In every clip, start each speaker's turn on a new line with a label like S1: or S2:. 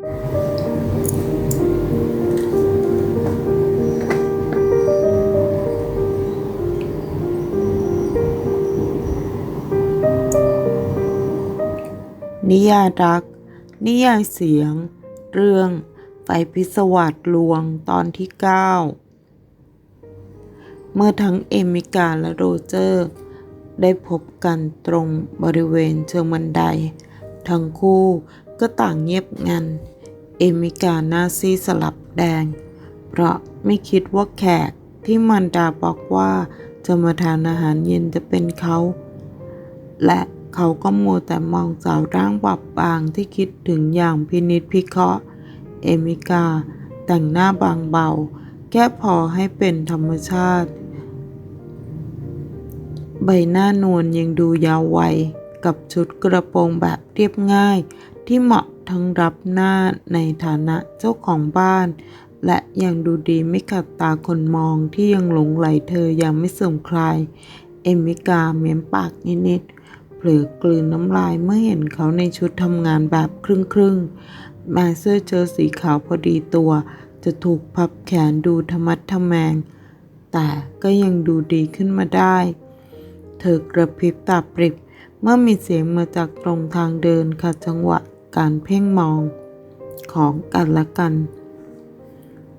S1: นิยายรัก นิยายเสียง เรื่อง ไฟพิศวาสลวงตอนที่ 9 เมื่อทั้งเอมิกาและโรเจอร์ ได้พบกันตรงบริเวณเชิงบันได ทั้งคู่ ก็ต่างเงียบงัน เอมิกาหน้าซีสลับแดง เพราะไม่คิดว่าแขกที่มันดาบอกว่าจะมาทานอาหารเย็นจะเป็นเขา และเขาก็มัวแต่มองสาวร่างบับบางที่คิดถึงอย่างพินิจพิเคราะห์ เอมิกา แต่งหน้าบางเบาแค่พอให้เป็นธรรมชาติ ใบหน้านวลยังดูยาววัยกับชุดกระโปรงแบบเรียบง่าย ที่เหมาะทั้งรับหน้าในฐานะเจ้าของบ้าน และยังดูดีไม่ขัดตาคนมองที่ยังหลงไหลเธอยังไม่เสื่อมคลาย เอมิกาเม้มปากนิดๆเผลอกลืนน้ำลายเมื่อเห็นเขาในชุดทำงานแบบครึ่งๆแม้เสื้อเชิ้ตสีขาวพอดีตัว จะถูกพับแขนดูธรรมัดทะแมง แต่ก็ยังดูดีขึ้นมาได้ เธอกระพริบตาปริบเมื่อมีเสียงมาจากตรงทางเดินขัดจังหวะ การเพ่งมองของกันและกัน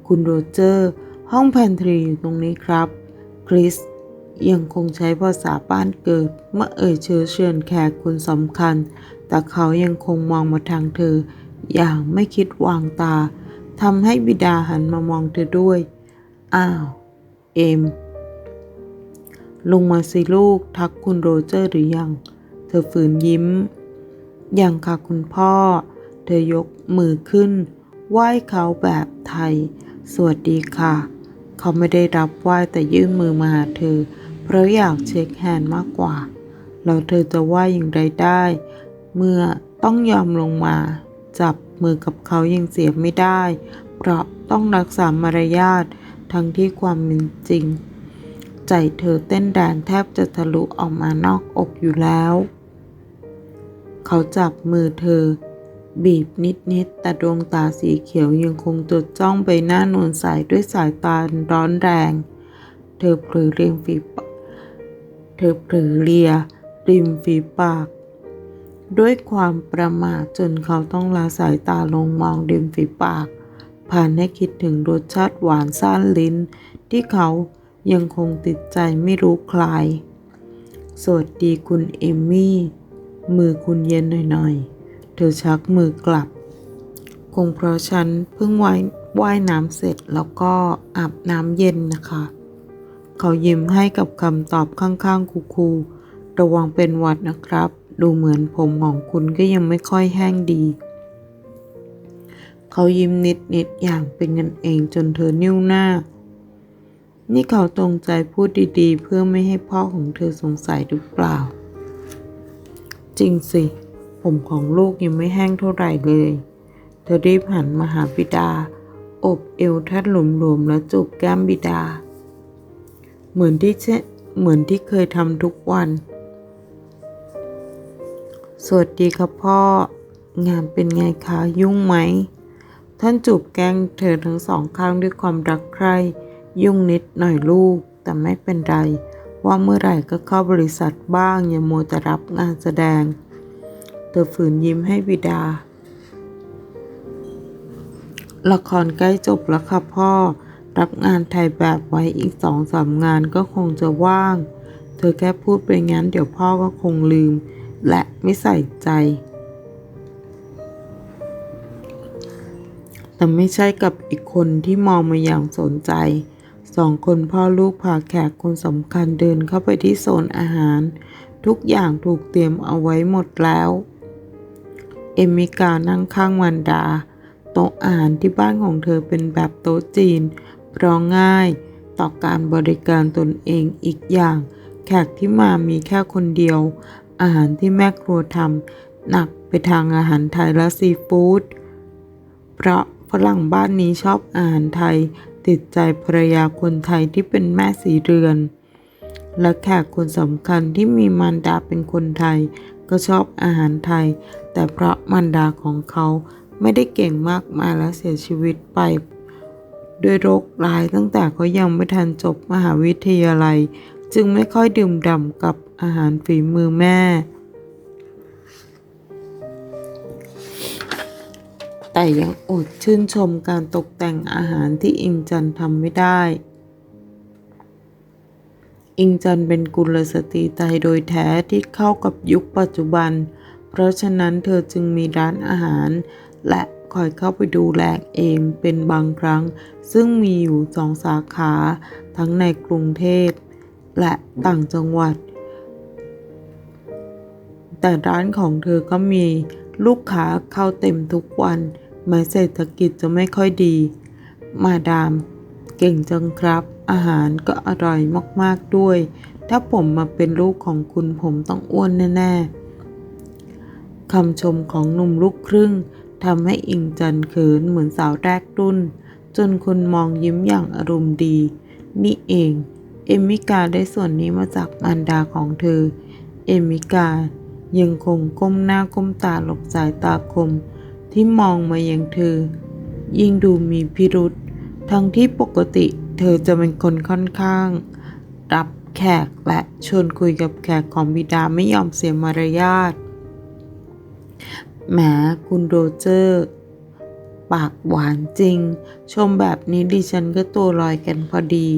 S1: คุณโรเจอร์ ห้องแพนทรีอยู่ตรงนี้ครับ คริสยังคงใช้ภาษาบ้านเกิด เมื่อเอ่ยเชื้อเชิญแขกคนสำคัญ แต่เขายังคงมองมาทางเธอ อย่างไม่คิดวางตาทำให้บิดาหันมามองเธอด้วย อ้าว เอม ลงมาสิลูกทักคุณโรเจอร์หรือยัง เธอฝืนยิ้ม ยังค่ะคุณพ่อ เธอยกมือขึ้น ไหว้เขาแบบไทย สวัสดีค่ะ เขาไม่ได้รับไหว้แต่ยื่นมือมาหาเธอ เพราะอยากเช็คแฮนด์มากกว่า แล้วเธอจะไหว้อย่างไรได้ เมื่อต้องยอมลงมา จับมือกับเขายังเสียไม่ได้ เพราะต้องรักษามารยาททั้งที่ความเป็นจริง ใจเธอเต้นแรงแทบจะทะลุออกมานอกอกอยู่แล้ว เขาจับมือเธอ บีบนิดๆ แต่ดวงตาสีเขียวยังคงจดจ้องใบหน้านวลใสด้วยสายตาร้อนแรง เธอเผลอเรียงฝีปากเธอเผลอเลีย ริมฝีปาก ด้วยความประมาทจนเขาต้องลาสายตาลงมองริมฝีปาก ผ่านให้คิดถึงรสชาติหวานซ่านลิ้น ที่เขายังคงติดใจไม่รู้คลาย สวัสดีคุณเอมมี่ มือคุณเย็นหน่อยๆ เธอชักมือกลับ คงเพราะฉันเพิ่งว่ายว่ายน้ำเสร็จแล้วก็อาบน้ำเย็นนะคะ เขายิ้มให้กับคำตอบข้างๆ คูๆระวังเป็นหวัดนะครับ ดูเหมือนผมของคุณก็ยังไม่ค่อยแห้งดี เขายิ้มนิดๆ อย่างเป็นกันเองจนเธอนิ้วหน้า นี่เขาตรงใจพูดดีๆ เพื่อไม่ให้พ่อของเธอสงสัยหรือเปล่า จริงสิ ผมของลูกยังไม่แห้งเท่าไหร่เลย เธอรีบหันมาหาบิดา อบเอวทัดหลวมๆแล้วจูบแก้มบิดา เหมือนที่เชเหมือนที่เคยทำทุกวัน สวัสดีครับพ่อ งานเป็นไงคะยุ่งไหม ท่านจูบแก้มเธอทั้งสองข้างด้วยความรักใคร่ ยุ่งนิดหน่อยลูกแต่ไม่เป็นไร ว่าเมื่อไหร่ก็เข้าบริษัทบ้าง อย่ามัวแต่รับงานแสดง เธอฝืนยิ้มให้บิดา ละครใกล้จบแล้วค่ะพ่อ รับงานถ่ายแบบไว้อีกสองสามงานก็คงจะว่าง เธอแค่พูดไปงั้นเดี๋ยวพ่อก็คงลืม และไม่ใส่ใจ แต่ไม่ใช่กับอีกคนที่มองมาอย่างสนใจ สองคนพ่อลูกพาแขกคนสำคัญเดินเข้าไปที่โซนอาหาร ทุกอย่างถูกเตรียมเอาไว้หมดแล้ว เอมิกานั่งข้างวันดา โต๊ะอาหารที่บ้านของเธอเป็นแบบโต๊ะจีนเพราะง่ายต่อการบริการตนเองอีกอย่าง แขกที่มามีแค่คนเดียว อาหารที่แม่ครัวทำหนักไปทางอาหารไทยและซีฟู้ดเพราะฝรั่งบ้านนี้ชอบอาหารไทย ติดใจภรรยาคนไทยที่เป็นแม่สีเรือน และแขกคนสำคัญที่มีมารดาเป็นคนไทย ก็ชอบอาหารไทย แต่เพราะมารดาของเขาไม่ได้เก่งมากมายและเสียชีวิตไปด้วยโรคร้ายตั้งแต่เขายังไม่ทันจบมหาวิทยาลัย จึงไม่ค่อยดื่มด่ำกับอาหารฝีมือแม่ แต่ยังอดชื่นชมการตกแต่งอาหารที่อิงจันทำไม่ได้ อิงจันเป็นกุลสตรีไทยโดยแท้ที่เข้ากับยุคปัจจุบัน เพราะฉะนั้นเธอจึงมีร้านอาหาร และคอยเข้าไปดูแลเองเป็นบางครั้ง ซึ่งมีอยู่สองสาขา ทั้งในกรุงเทพ และต่างจังหวัด แต่ร้านของเธอก็มีลูกค้าเข้าเต็มทุกวัน แม้เศรษฐกิจจะไม่ค่อยดี มาดาม เก่งจังครับ อาหารก็อร่อยมากๆด้วย ถ้าผมมาเป็นลูกของคุณผมต้องอ้วนแน่ๆคำชมของหนุ่มลูกครึ่งทำให้อิงจันเขินเหมือนสาวแรกรุ่น จนคนมองยิ้มอย่างอารมณ์ดี นี่เอง เอมิกาได้ส่วนนี้มาจากมารดาของเธอ เอมิกายังคงก้มหน้าก้มตาหลบสายตาคม ที่มองมายังเธอ ยิ่งดูมีพิรุษทั้งที่ปกติเธอจะเป็นคนค่อนข้าง รับแขกและชวนคุยกับแขกของบิดาไม่ยอมเสียมารยาทแหมคุณโรเจอร์ ปากหวานจริง ชมแบบนี้ดิฉันก็ตัวลอยกันพอดี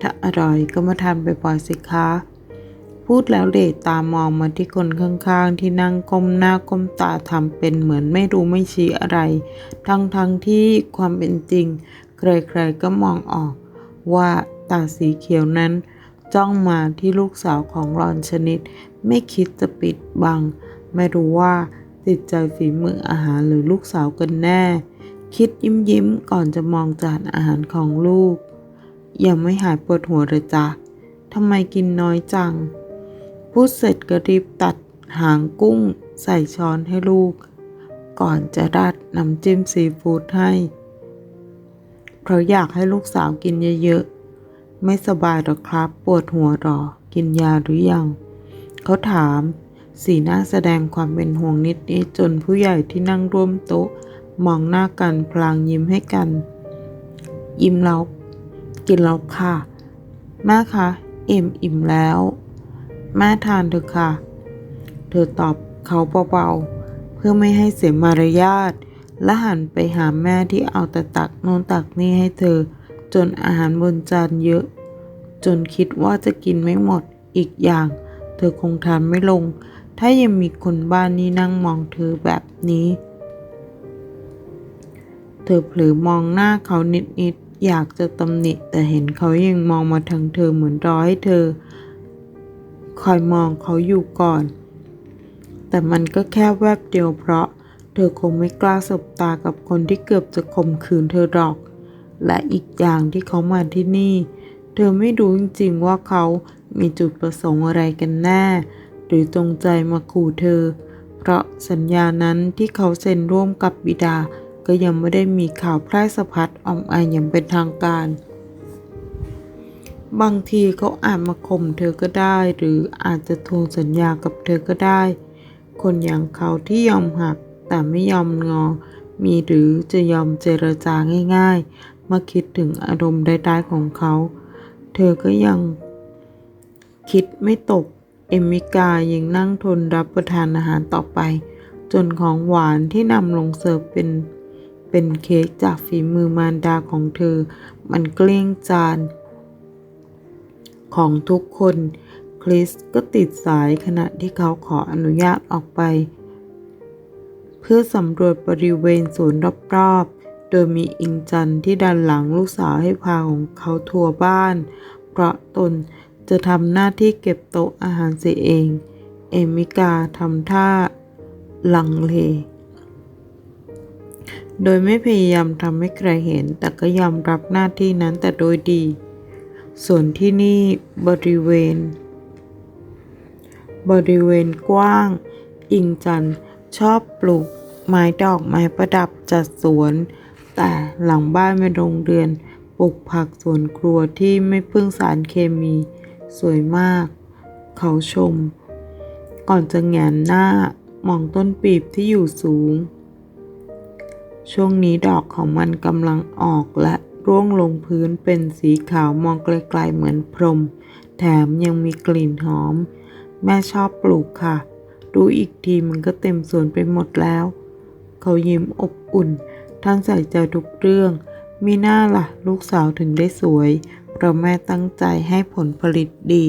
S1: ถ้าอร่อยก็มาทานไปบ่อยๆสิคะ พูดแล้วเดชตามองมาที่คนข้างๆ ที่นั่งก้มหน้าก้มตาทำเป็นเหมือนไม่รู้ไม่ชี้อะไร ทั้งๆที่ความเป็นจริง ใครๆก็มองออก ว่าตาสีเขียวนั้น จ้องมาที่ลูกสาวของรอนชนิด ไม่คิดจะปิดบัง ไม่รู้ว่าติดใจฝีมืออาหารหรือลูกสาวกันแน่ คิดยิ้มยิ้มก่อนจะมองจานอาหารของลูก ยังไม่หายปวดหัวเลยจ้ะทำไมกินน้อยจัง พูดเสร็จก็รีบตัดหางกุ้งใส่ช้อนให้ลูก ก่อนจะราดน้ำจิ้มซีฟู้ดให้ เพราะอยากให้ลูกสาวกินเยอะๆ ไม่สบายหรอครับ ปวดหัวหรอ กินยาหรือยัง เขาถาม สีหน้าแสดงความเป็นห่วงนิดนิดๆจนผู้ใหญ่ที่นั่งร่วมโต๊ะ มองหน้ากันพลางยิ้มให้กัน ยิ้มแล้วกินแล้วค่ะแม่คะเอ็มอิ่มแล้ว แม่ทานเถอะค่ะ เธอตอบเขาเบาๆ เพื่อไม่ให้เสียมารยาท และหันไปหาแม่ที่เอาแต่ตักโน่นตักนี่ให้เธอ จนอาหารบนจานเยอะ จนคิดว่าจะกินไม่หมด อีกอย่าง เธอคงทานไม่ลง ถ้ายังมีคนบ้านนี้นั่งมองเธอแบบนี้ เธอเผลอมองหน้าเขานิดๆ อยากจะตำหนิแต่เห็นเขายังมองมาทางเธอเหมือนรอให้เธอ คอยมองเขาอยู่ก่อน แต่มันก็แค่แวบเดียวเพราะเธอคงไม่กล้าสบตากับคนที่เกือบจะข่มขืนเธอหรอก และอีกอย่างที่เขามาที่นี่ เธอไม่รู้จริงๆว่าเขามีจุดประสงค์อะไรกันแน่ หรือจงใจมาขู่เธอ เพราะสัญญานั้นที่เขาเซ็นร่วมกับบิดา ก็ยังไม่ได้มีข่าวแพร่สะพัดออกมาอย่างเป็นทางการ บางทีเขาอาจมาข่มเธอก็ได้ หรืออาจจะทวงสัญญากับเธอก็ได้ คนอย่างเขาที่ยอมหักแต่ไม่ยอมงอ มีหรือจะยอมเจรจาง่ายๆมาคิดถึงอารมณ์ได้ๆของเขา เธอก็ยังคิดไม่ตก เอมิกายังนั่งทนรับประทานอาหารต่อไป จนของหวานที่นำลงเสิร์ฟเป็นเป็นเค้กจากฝีมือมารดาของเธอ มันเกลี้ยงจาน ของทุกคน คริสก็ติดสายขณะที่เขาขออนุญาตออกไป เพื่อสำรวจบริเวณสวนรอบๆ โดยมีอิงจันที่ดันหลังลูกสาวให้พาของเขาทัวร์บ้าน เพราะตนจะทำหน้าที่เก็บโต๊ะอาหารเสียเอง เอมิกาทำท่าลังเลโดยไม่พยายามทำให้ใครเห็น แต่ก็ยอมรับหน้าที่นั้นแต่โดยดี ส่วนที่นี่บริเวณ บริเวณกว้าง อิงจันชอบปลูกไม้ดอกไม้ประดับจัดสวน แต่หลังบ้านเป็นโรงเรือนปลูกผักสวนครัวที่ไม่พึ่งสารเคมี สวยมาก เขาชม ก่อนจะแงนหน้ามองต้นปีบที่อยู่สูง ช่วงนี้ดอกของมันกำลังออกและ ร่วงลงพื้นเป็นสีขาวมองไกลๆเหมือนพรม แถมยังมีกลิ่นหอม แม่ชอบปลูกค่ะ ดูอีกทีมันก็เต็มสวนไปหมดแล้ว เขายิ้มอบอุ่นท่านใส่ใจทุกเรื่อง มีหน้าล่ะ ลูกสาวถึงได้สวย เพราะแม่ตั้งใจให้ผลผลิตดี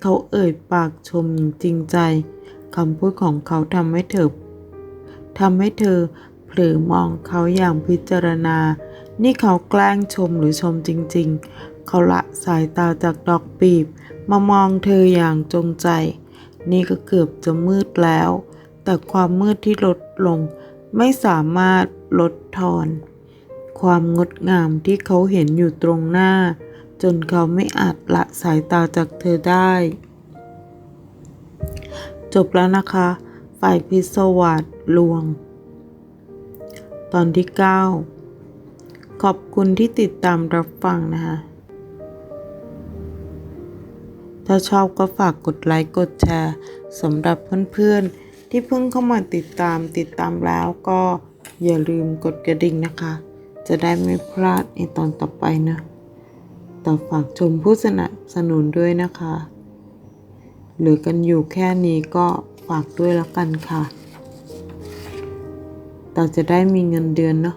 S1: เขาเอ่ยปากชมอย่างจริงใจคำพูดของเขาทำให้เธอทำให้เธอเผลอมองเขาอย่างพิจารณา นี่เขาแกล้งชมหรือชมจริงๆ เขาละสายตาจากดอกปีบ มามองเธออย่างจงใจ นี่ก็เกือบจะมืดแล้ว แต่ความมืดที่ลดลงไม่สามารถลดทอน ความงดงามที่เขาเห็นอยู่ตรงหน้า จนเขาไม่อาจละสายตาจากเธอได้ จบแล้วนะคะ ฝ่ายพิศวาสลวง ตอนที่ 9 ขอบคุณที่ติดตามรับฟังนะคะ ถ้าชอบก็ฝากกดไลค์กดแชร์สำหรับเพื่อนๆ ที่เพิ่งเข้ามาติดตามติดตามแล้วก็อย่าลืมกดกระดิ่งนะคะ จะได้ไม่พลาดในตอนต่อไปนะต่อฝากชมผู้สนับสนุนด้วยนะคะเหลือกันอยู่แค่นี้ก็ฝากด้วยแล้วกันค่ะ เราจะได้มีเงินเดือนเนาะ